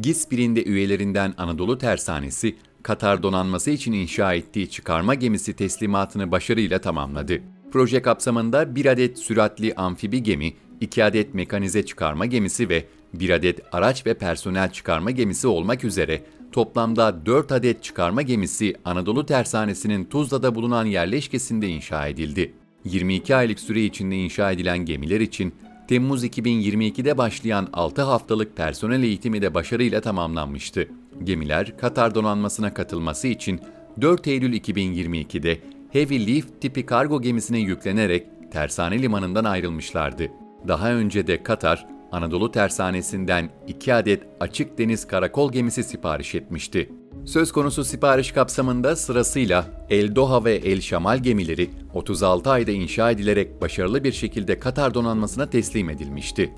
GİS birinde üyelerinden Anadolu Tersanesi, Katar donanması için inşa ettiği çıkarma gemisi teslimatını başarıyla tamamladı. Proje kapsamında bir adet süratli amfibi gemi, iki adet mekanize çıkarma gemisi ve bir adet araç ve personel çıkarma gemisi olmak üzere toplamda 4 adet çıkarma gemisi Anadolu Tersanesi'nin Tuzla'da bulunan yerleşkesinde inşa edildi. 22 aylık süre içinde inşa edilen gemiler için Temmuz 2022'de başlayan 6 haftalık personel eğitimi de başarıyla tamamlanmıştı. Gemiler Katar donanmasına katılması için 4 Eylül 2022'de Heavy Lift tipi kargo gemisine yüklenerek Tersane Limanı'ndan ayrılmışlardı. Daha önce de Katar, Anadolu Tersanesi'nden 2 adet açık deniz karakol gemisi sipariş etmişti. Söz konusu sipariş kapsamında sırasıyla El Doha ve El Şamal gemileri 36 ayda inşa edilerek başarılı bir şekilde Katar donanmasına teslim edilmişti.